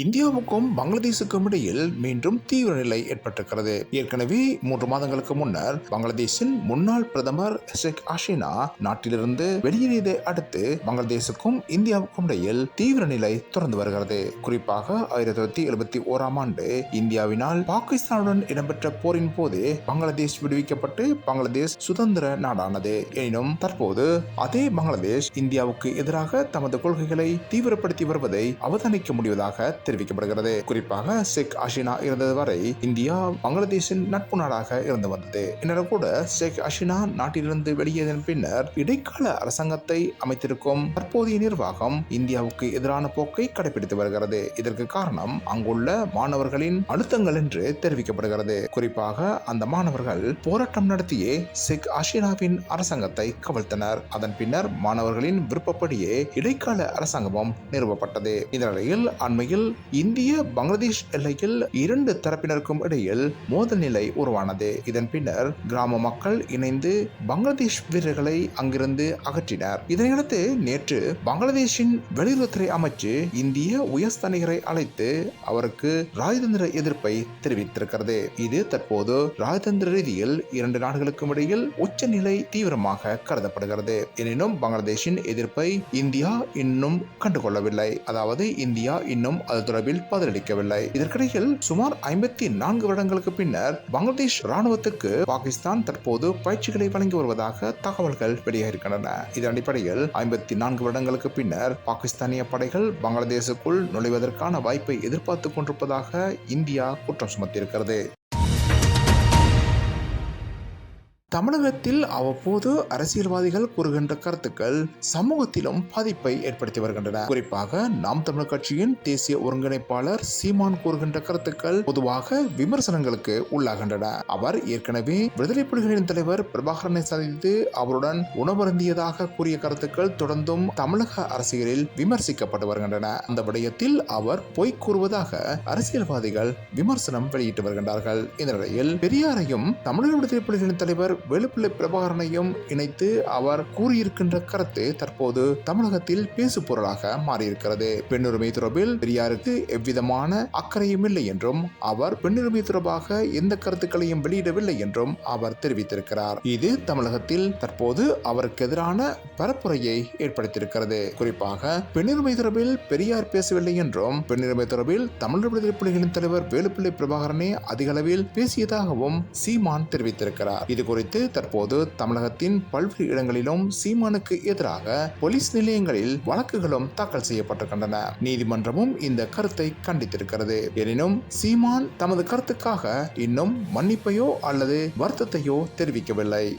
இந்தியாவுக்கும் பங்களாதேசுக்கும் இடையில் மீண்டும் தீவிர நிலை ஏற்பட்டிருக்கிறது. ஏற்கனவே மூன்று மாதங்களுக்கு முன்னர் பங்களாதேஷின் முன்னாள் பிரதமர் ஷேக் ஹசீனா நாட்டிலிருந்து வெளியேறியதை அடுத்து பங்களாதேசுக்கும் இந்தியாவுக்கும் இடையில் தீவிர நிலை தொடர்ந்து வருகிறது. குறிப்பாக ஆயிரத்தி தொள்ளாயிரத்தி எழுபத்தி ஓராம் ஆண்டு இந்தியாவினால் பாகிஸ்தானுடன் இடம்பெற்ற போரின் போது பங்களாதேஷ் விடுவிக்கப்பட்டு பங்களாதேஷ் சுதந்திர நாடானது. எனினும் தற்போது அதே பங்களாதேஷ் இந்தியாவுக்கு எதிராக தமது கொள்கைகளை தீவிரப்படுத்தி வருவதை அவதானிக்க முடிவதாக தெரிவிக்கப்படுகிறது. குறிப்பாக ஷேக் ஹசீனா இருந்தது வரை இந்தியா பங்களாதேஷின் நட்பு நாடாக இருந்து வந்தது. இன்னும் கூட ஷேக் ஹசீனா நாட்டிலிருந்து வெளியேறின பின்னர் இடைக்கால அரசாங்கத்தை அமைத்திருக்கும் தற்போதைய நிர்வாகம் இந்தியாவுக்கு எதிரான போக்கை கடைபிடித்து வருகிறது. இதற்கு காரணம் அங்குள்ள மாணவர்களின் அழுத்தங்கள் என்று தெரிவிக்கப்படுகிறது. குறிப்பாக அந்த மாணவர்கள் போராட்டம் நடத்தியே ஷேக் ஹசீனாவின் அரசாங்கத்தை கவிழ்த்தனர். அதன் பின்னர் மாணவர்களின் விருப்பப்படியே இடைக்கால அரசாங்கமும் நிறுவப்பட்டது. இந்த நிலையில் அண்மையில் இந்திய பங்களாதேஷ் எல்லையில் இரண்டு தரப்பினருக்கும் இடையில் மோதல் நிலை உருவானது. இதன் பின்னர் கிராம மக்கள் இணைந்து பங்களாதேஷ் வீரர்களை அங்கிருந்து அகற்றினர். இதனையடுத்து நேற்று பங்களாதேஷின் வெளியுறவுத்துறை அமைச்சு இந்திய உயர்ஸ்தானிகரை அழைத்து அவருக்கு ராஜதந்திர எதிர்ப்பை தெரிவித்திருக்கிறது. இது தற்போது ராஜதந்திர ரீதியில் இரண்டு நாடுகளுக்கும் இடையில் உச்சநிலை தீவிரமாக கருதப்படுகிறது. எனினும் பங்களாதேஷின் எதிர்ப்பை இந்தியா இன்னும் கண்டுகொள்ளவில்லை. அதாவது இந்தியா இன்னும் அது தொடர்பில் பதிலளிக்கவில்லை. இதற்கிடையில் சுமார் ஐம்பத்தி நான்கு வருடங்களுக்கு பின்னர் பங்களாதேஷ் ராணுவத்துக்கு பாகிஸ்தான் தற்போது பயிற்சிகளை வழங்கி வருவதாக தகவல்கள் வெளியாகியிருக்கின்றன. இதன் அடிப்படையில் ஐம்பத்தி நான்கு வருடங்களுக்கு பின்னர் பாகிஸ்தானிய படைகள் பங்களாதேசுக்குள் நுழைவதற்கான வாய்ப்பை எதிர்பார்த்துக் கொண்டிருப்பதாக இந்தியா குற்றம் சுமத்தியிருக்கிறது. தமிழகத்தில் அவ்வப்போது அரசியல்வாதிகள் கூறுகின்ற கருத்துக்கள் சமூகத்திலும் பாதிப்பை ஏற்படுத்தி வருகின்றன. குறிப்பாக நாம் தமிழர் கட்சியின் தேசிய ஒருங்கிணைப்பாளர் சீமான் கூறுகின்ற கருத்துக்கள் பொதுவாக விமர்சனங்களுக்கு உள்ளாகின்றன. அவர் ஏற்கனவே விடுதலை புலிகளின் தலைவர் பிரபாகரனை சந்தித்து அவருடன் உணவருந்தியதாக கூறிய கருத்துக்கள் தொடர்ந்தும் தமிழக அரசியலில் விமர்சிக்கப்பட்டு வருகின்றன. அந்த விடயத்தில் அவர் பொய் கூறுவதாக அரசியல்வாதிகள் விமர்சனம் வெளியிட்டு வருகின்றார்கள். இந்த நிலையில் பெரியாரையும் தமிழக விடுதலை புலிகளின் தலைவர் வெளுப்பிள்ளை பிரபாகரனையும் இணைத்து அவர் கூறியிருக்கின்ற கருத்து தற்போது தமிழகத்தில் பேசு பொருளாக மாறியிருக்கிறது. பெண்ணுரிமை தொடர்பில் பெரியாருக்கு எவ்விதமான அக்கறையும் இல்லை என்றும் அவர் பெண்ணுரிமை தொடர்பாக எந்த கருத்துக்களையும் வெளியிடவில்லை என்றும் அவர் தெரிவித்திருக்கிறார். இது தமிழகத்தில் தற்போது அவருக்கு எதிரான பரப்புரையை ஏற்படுத்தியிருக்கிறது. குறிப்பாக பெண்ணுரிமை தொடர்பில் பெரியார் பேசவில்லை என்றும் பெண்ணுரிமை தொடர்பில் தமிழர் விடுதலை புலிகளின் தலைவர் வேலுப்பிள்ளை பிரபாகரனே அதிக அளவில் பேசியதாகவும் சீமான் தெரிவித்திருக்கிறார். இது குறித்து தற்போது தமிழகத்தின் பல்வேறு இடங்களிலும் சீமானுக்கு எதிராக போலீஸ் நிலையங்களில் வழக்குகளும் தாக்கல் செய்யப்பட்டிருக்கின்றன. நீதிமன்றமும் இந்த கருத்தை கண்டித்திருக்கிறது. எனினும் சீமான் தமது கருத்துக்காக இன்னும் மன்னிப்பையோ அல்லது வருத்தத்தையோ தெரிவிக்கவில்லை.